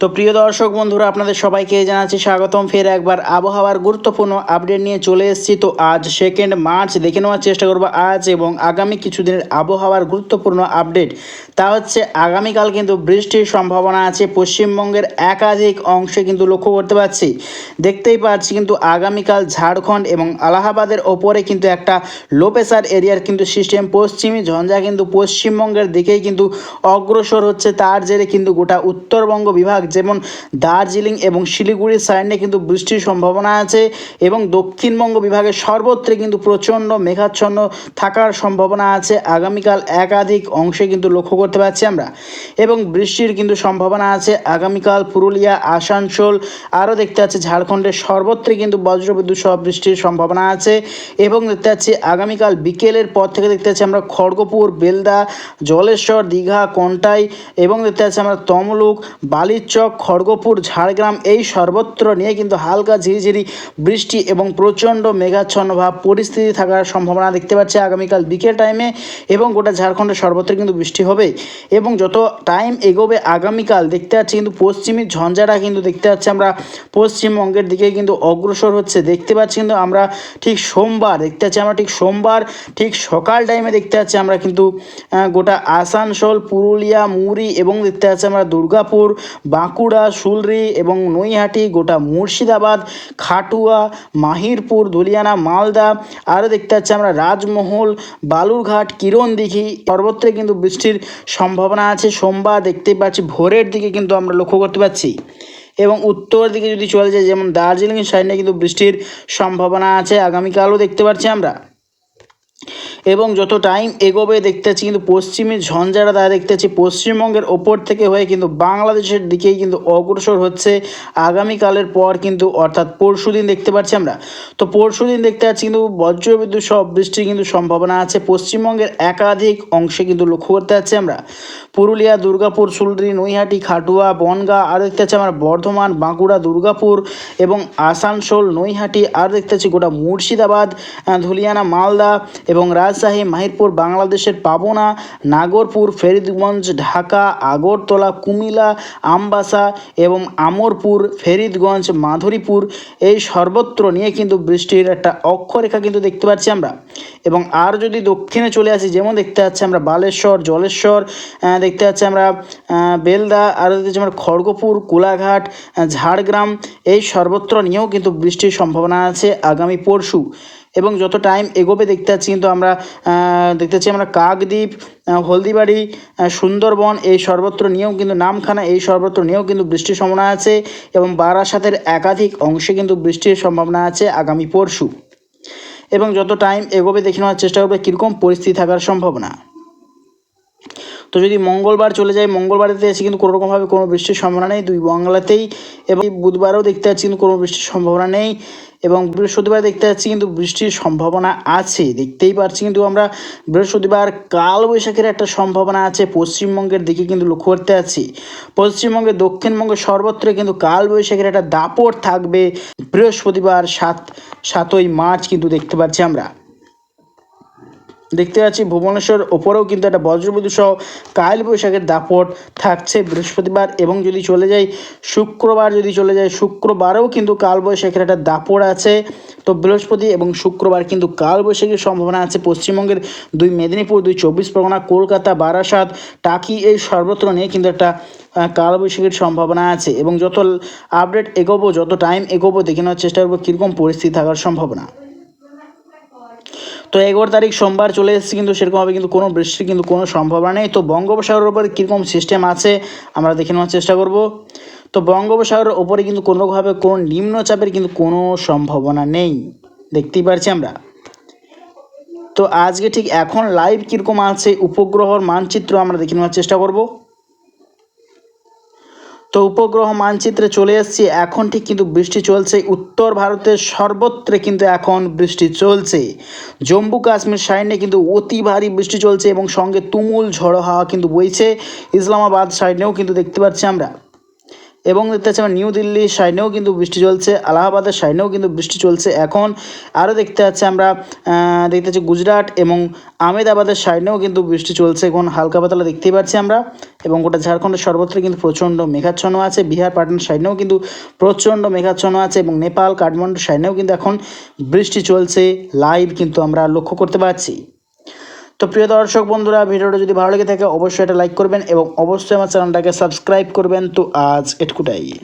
তো প্রিয় দর্শক বন্ধুরা, আপনাদের সবাইকে জানাচ্ছি স্বাগতম। ফের একবার আবহাওয়ার গুরুত্বপূর্ণ আপডেট নিয়ে চলে এসেছি। তো আজ সেকেন্ড মার্চ দেখে নেওয়ার চেষ্টা করব আজ এবং আগামী কিছুদিনের আবহাওয়ার গুরুত্বপূর্ণ আপডেট। তা হচ্ছে, আগামীকাল কিন্তু বৃষ্টির সম্ভাবনা আছে। পশ্চিমবঙ্গের একাধিক অংশে কিন্তু লক্ষ্য করতে পারছি। দেখতেই পাচ্ছি কিন্তু আগামীকাল ঝাড়খণ্ড এবং আলাহাবাদের ওপরে কিন্তু একটা লো প্রেসার এরিয়ার কিন্তু সিস্টেম পশ্চিমী ঝঞ্ঝা কিন্তু পশ্চিমবঙ্গের দিকেই কিন্তু অগ্রসর হচ্ছে। তার জেরে কিন্তু গোটা উত্তরবঙ্গ বিভাগ যেমন দার্জিলিং এবং শিলিগুড়ির সাইডে কিন্তু বৃষ্টির সম্ভাবনা আছে এবং দক্ষিণবঙ্গ বিভাগের সর্বত্রে কিন্তু প্রচণ্ড মেঘাচ্ছন্ন থাকার সম্ভাবনা আছে। আগামীকাল একাধিক অংশে কিন্তু লক্ষ্য করতে পারছি আমরা। এবং বৃষ্টির কিন্তু সম্ভাবনা আছে। আগামীকাল পুরুলিয়া, আসানসোল আরও দেখতে পাচ্ছি ঝাড়খণ্ডের সর্বত্রে কিন্তু বজ্রবিদ্যুৎ সহ বৃষ্টির সম্ভাবনা আছে। এবং দেখতে পাচ্ছি আগামীকাল বিকেলের পর থেকে দেখতে পাচ্ছি আমরা খড়গপুর, বেলদা, জলেশ্বর, দীঘা, কন্টাই এবং দেখতে পাচ্ছি আমরা তমলুক বালিচক খড়গপুর, ঝাড়গ্রাম, এই সর্বত্র নিয়ে কিন্তু হালকা ঝিরিঝিরি বৃষ্টি এবং প্রচণ্ড মেঘাচ্ছন্ন ভাব পরিস্থিতি থাকার সম্ভাবনা দেখতে পাচ্ছি আগামীকাল বিকেল টাইমে এবং গোটা ঝাড়খণ্ডের সর্বত্র কিন্তু বৃষ্টি হবে এবং যত টাইম এগোবে আগামীকাল দেখতে পাচ্ছি কিন্তু পশ্চিমী ঝঞ্ঝাটা কিন্তু দেখতে পাচ্ছি আমরা পশ্চিমবঙ্গের দিকে কিন্তু অগ্রসর হচ্ছে। দেখতে পাচ্ছি কিন্তু আমরা ঠিক সোমবার, দেখতে পাচ্ছি আমরা ঠিক সোমবার ঠিক সকাল টাইমে দেখতে পাচ্ছি আমরা কিন্তু গোটা আসানসোল, পুরুলিয়া, মুড়ি এবং দেখতে পাচ্ছি আমরা দুর্গাপুর বাঁকুড়া, সুলরি এবং নৈহাটি, গোটা মুর্শিদাবাদ, খাটুয়া, মাহিরপুর ধুলিয়ানা মালদা। আরও দেখতে পাচ্ছি আমরা রাজমহল, বালুরঘাট, কিরণদিঘি। সর্বত্রে কিন্তু বৃষ্টির সম্ভাবনা আছে। সোমবার দেখতে পাচ্ছি ভোরের দিকে কিন্তু আমরা লক্ষ্য করতে পারছি এবং উত্তর দিকে যদি চলে যায় যেমন দার্জিলিং সাইডে কিন্তু বৃষ্টির সম্ভাবনা আছে। আগামীকালও দেখতে পাচ্ছি আমরা। এবং যত টাইম এগোবে দেখতে পাচ্ছি কিন্তু পশ্চিমী ঝঞ্ঝাটা তারা দেখতে পাচ্ছি পশ্চিমবঙ্গের ওপর থেকে হয়ে কিন্তু বাংলাদেশের দিকেই কিন্তু অগ্রসর হচ্ছে আগামীকালের পর কিন্তু অর্থাৎ পরশু দিন দেখতে পাচ্ছি আমরা। তো পরশু দিন দেখতে পাচ্ছি কিন্তু বজ্রবিদ্যুৎ সব বৃষ্টির কিন্তু সম্ভাবনা আছে। পশ্চিমবঙ্গের একাধিক অংশে কিন্তু লক্ষ্য করতে পারছি আমরা। পুরুলিয়া, দুর্গাপুর, সুলদ্রি, নৈহাটি, খাটুয়া, বনগাঁ আর দেখতে পাচ্ছি আমরা বর্ধমান, বাঁকুড়া, দুর্গাপুর এবং আসানসোল, নৈহাটি আর দেখতে পাচ্ছি গোটা মুর্শিদাবাদ ধুলিয়ানা, মালদা এবং রাজশাহী, মাহিরপুর, বাংলাদেশের পাবনা, নাগরপুর, ফরিদগঞ্জ, ঢাকা, আগরতলা কুমিলা আমবাসা এবং আমরপুর, ফেরিদগঞ্জ, মাধুরীপুর। এই সর্বত্র নিয়ে কিন্তু বৃষ্টির একটা অক্ষরেখা কিন্তু দেখতে পাচ্ছি আমরা। এবং আর যদি দক্ষিণে চলে আসি, যেমন দেখতে পাচ্ছি আমরা বালেশ্বর, জলেশ্বর দেখতে পাচ্ছি আমরা বেলদা, আর দেখতে আমরা খড়গপুর, কোলাঘাট ঝাড়গ্রাম, এই সর্বত্র নিয়েও কিন্তু বৃষ্টির সম্ভাবনা আছে আগামী পরশু। এবং যত টাইম এগোবে দেখতে পাচ্ছি কিন্তু আমরা দেখতে পাচ্ছি আমরা কাকদ্বীপ হলদিবাড়ি সুন্দরবন, এই সর্বত্র নিয়েও কিন্তু নামখানা, এই সর্বত্র নিয়েও কিন্তু বৃষ্টির সম্ভাবনা আছে এবং বারাসাতের একাধিক অংশে কিন্তু বৃষ্টির সম্ভাবনা আছে আগামী পরশু। এবং যত টাইম এগোবে দেখে নেওয়ার চেষ্টা করবে, কীরকম পরিস্থিতি থাকার সম্ভাবনা। তো যদি মঙ্গলবার চলে যায়, মঙ্গলবারেতে এসে কিন্তু কোনো রকমভাবে কোনো বৃষ্টির সম্ভাবনা নেই। দুই বাংলাতেই এবং বুধবারেও দেখতে পাচ্ছি কিন্তু কোনো বৃষ্টির সম্ভাবনা নেই এবং বৃহস্পতিবার দেখতে পাচ্ছি কিন্তু বৃষ্টির সম্ভাবনা আছে। দেখতেই পাচ্ছি কিন্তু আমরা বৃহস্পতিবার কালবৈশাখীর একটা সম্ভাবনা আছে, পশ্চিমবঙ্গের দিকে কিন্তু লক্ষ্য করতে আছি পশ্চিমবঙ্গে দক্ষিণবঙ্গের সর্বত্র কিন্তু কালবৈশাখীর একটা দাপট থাকবে। বৃহস্পতিবার সাত, সাতই মার্চ কিন্তু দেখতে পাচ্ছি আমরা। দেখতে পাচ্ছি ভুবনেশ্বর ওপরেও কিন্তু একটা বজ্রবিদ্যুৎ সহ কাল বৈশাখের দাপট থাকছে বৃহস্পতিবার এবং যদি চলে যাই শুক্রবার, যদি চলে যায় শুক্রবারেও কিন্তু কালবৈশাখের একটা দাপট আছে। তো বৃহস্পতি এবং শুক্রবার কিন্তু কালবৈশাখীর সম্ভাবনা আছে পশ্চিমবঙ্গের দুই মেদিনীপুর, দুই চব্বিশ পরগনা, কলকাতা, বারাসাত, টাকি এই সর্বত্র নিয়ে কিন্তু একটা কালবৈশাখীর সম্ভাবনা আছে এবং যত আপডেট এগোবো, যত টাইম এগোবো, দেখে নেওয়ার চেষ্টা করব কীরকম পরিস্থিতি থাকার সম্ভাবনা। তো এগারো তারিখ সোমবার চলে এসেছে, কিন্তু সেরকমভাবে কিন্তু কোনো বৃষ্টির কিন্তু কোনো সম্ভাবনা নেই। তো বঙ্গোপসাগরের উপরে কীরকম সিস্টেম আছে, আমরা দেখে নেওয়ার চেষ্টা করব। তো বঙ্গোপসাগরের ওপরে কিন্তু কোনোভাবে কোনো নিম্নচাপের কিন্তু কোনো সম্ভাবনা নেই। দেখতেই পারছি আমরা। তো আজকে ঠিক এখন লাইভ কীরকম আছে, উপগ্রহর মানচিত্র আমরা দেখে নেওয়ার চেষ্টা করব। তো উপগ্রহ মানচিত্রে চলে এসেছি। এখন ঠিক কিন্তু বৃষ্টি চলছে। উত্তর ভারতের সর্বত্রে কিন্তু এখন বৃষ্টি চলছে। জম্মু কাশ্মীর সাইডে কিন্তু অতি ভারী বৃষ্টি চলছে এবং সঙ্গে তুমুল ঝড়ো হাওয়া কিন্তু বইছে। ইসলামাবাদ সাইডেও কিন্তু দেখতে পাচ্ছি আমরা। এবং দেখতে পাচ্ছি আমরা নিউ দিল্লির সাইনেও কিন্তু বৃষ্টি চলছে, আলাহাবাদের সাইনেও কিন্তু বৃষ্টি চলছে। এখন আরও দেখতে পাচ্ছি আমরা দেখতে পাচ্ছি গুজরাট এবং আহমেদাবাদের সাইনেও কিন্তু বৃষ্টি চলছে। এখন হালকা পাতলা দেখতেই পাচ্ছি আমরা এবং গোটা ঝাড়খণ্ডের সর্বত্র কিন্তু প্রচণ্ড মেঘাচ্ছন্ন আছে। বিহার পাটনার সাইনেও কিন্তু প্রচণ্ড মেঘাচ্ছন্ন আছে এবং নেপাল কাঠমান্ডুর সাইনেও কিন্তু এখন বৃষ্টি চলছে। লাইভ কিন্তু আমরা লক্ষ্য করতে পারছি। তো প্রিয় দর্শক বন্ধুরা, ভিডিওটা যদি ভালো লেগে থাকে, অবশ্যই এটা লাইক করবেন এবং অবশ্যই আমার চ্যানেলটাকে সাবস্ক্রাইব করবেন তো আজ এটুকুটাই।